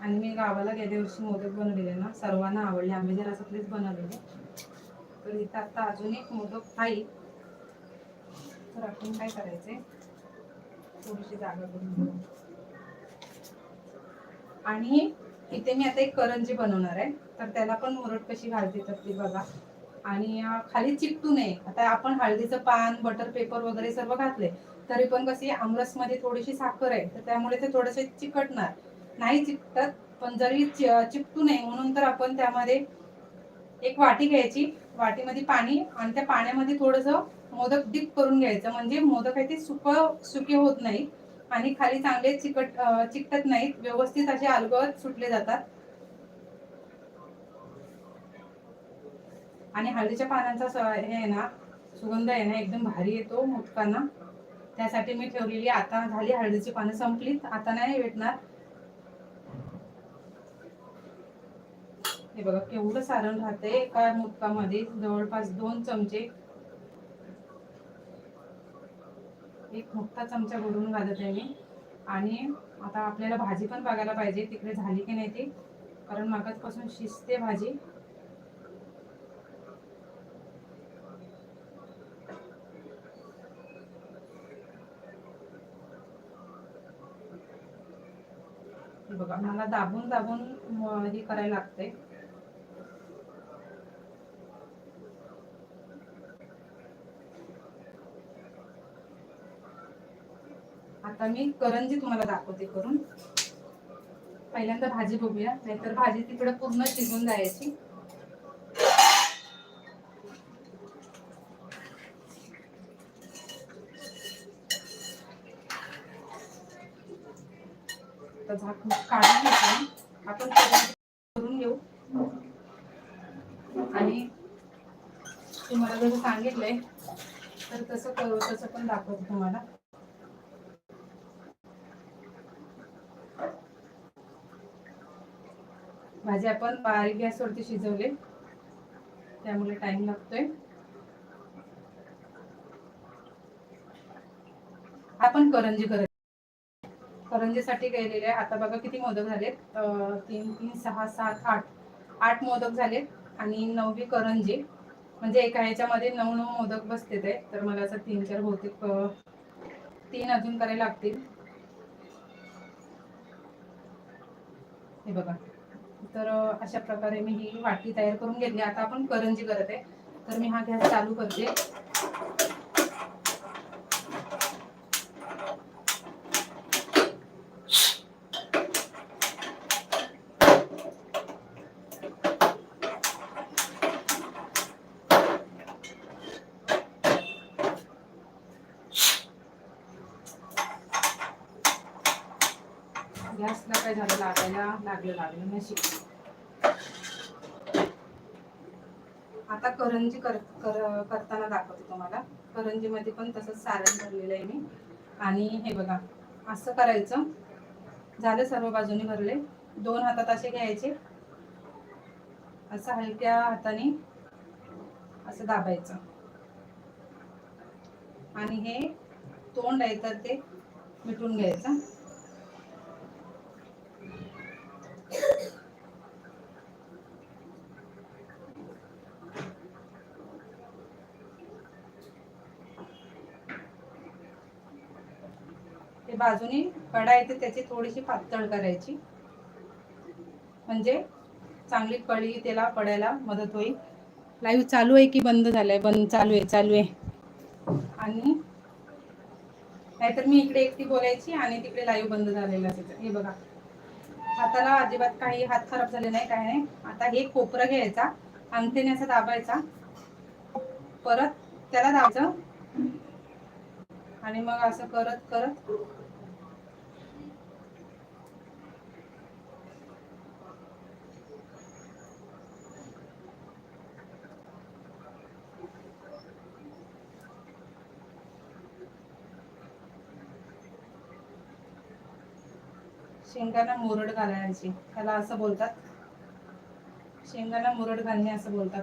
आणि मी गावाला गेल्या वर्षी मोदक बनवलेले ना सर्वांना आवडले. आम्ही जर असं बनवलेले. तर इथं आता अजून एक मोदक आहे. तर आपण काय करायचे थोडीशी जागा करून घेऊ. आणि इथे मी आता एक करंजी बनवणार आहे. तर त्याला पण मुरड कशी घालते तर ती बघा. आणि खाली चिकटू नये. आता आपण हळदीचं पान बटर पेपर वगैरे सर्व घातले तरी पण कशी आमरसमध्ये थोडीशी साखर आहे. तर त्यामुळे ते थोडेसे चिकटणार. नाही चिकटत पण जरी चिकटू नये म्हणून तर आपण त्यामध्ये एक वाटी घ्यायची. वाटीमध्ये पाणी आणि त्या पाण्यामध्ये थोडस मोदक डीप करून घ्यायचं. म्हणजे मोदक आहे ते सुक सुके होत नाही आणि खाली चांगले चिकट चिकटत नाहीत. व्यवस्थित असे अलगद सुटले जातात. आणि हळदीच्या पानांचा हे आहे ना सुगंध आहे ना एकदम भारी येतो मोदकांना. त्यासाठी मी ठेवलेली आता झाली. हळदीची पानं संपलीत. आता नाही भेटणार. हे बघा केवढं सारण राहते एका मोदकामध्ये जवळपास दोन चमचे. एक मोठा चमचा भरून घालत आहे मी. आणि आता आपल्याला भाजी पण बघायला पाहिजे तिकडे झाली की नाही ती. कारण मागासपासून शिजते भाजी. बघा मला दाबून दाबून हे करायला लागते आता मी करंजी तुम्हाला दाखवते करून. पहिल्यांदा भाजी बघूया नाहीतर भाजी तिकडे पूर्ण शिजून जायची. काढून घेतो आपण करून घेऊ. आणि तुम्हाला जसं सांगितलंय तर तसं तसं पण दाखवतो तुम्हाला. भाजी आपण बारीक गॅसवरती शिजवले. त्यामुळे टाइम लागतोय. आपण करंजी करत करंजीसाठी गेलेले आहे. आता बघा किती मोदक झालेत. तीन तीन सहा सात आठ. आठ मोदक झालेत आणि नववी करंजी. म्हणजे एका ह्याच्यामध्ये नऊ नऊ मोदक बसते ते. तर मला असं तीन चार बहुतेक तीन अजून करायला लागतील. हे बघा. तर अशा प्रकारे मी ही वाटी तयार करून घेतली. आता आपण करंजी करत आहे. तर मी हा गॅस चालू करते. गॅसला काय झालं लागायला लागलं लागलं नशीब आता करंजी कर, कर करताना दाखवते तुम्हाला. करंजीमध्ये पण तसंच सारण भरलेलं आहे मी. आणि हे बघा असं करायचं. झालं सर्व बाजूनी भरले. दोन हातात असे घ्यायचे. असं हलक्या हाताने असं दाबायचं. आणि हे तोंड आहे तर ते मिटून घ्यायचं. बाजूने कडा येते त्याची थोडीशी पातळ करायची. म्हणजे चांगली कळी त्याला पडायला मदत होईल. लाईव्ह चालू आहे की बंद झालंय? बंद चालू आहे चालू आहे. आणि नाहीतर मी इकडे एकटी बोलायची आणि तिकडे लाईव्ह बंद झालेला असायचं हे बघा. हाताला अजिबात काही हात खराब झाले नाही काय नाही. आता हे कोपरा घ्यायचा अंगठीने असा दाबायचा. परत त्याला दाबायचं. आणि मग असं करत करत शेंगांना मुरड घालायची. त्याला असं बोलतात. शेंगांना मुरड घालणे असं बोलतात.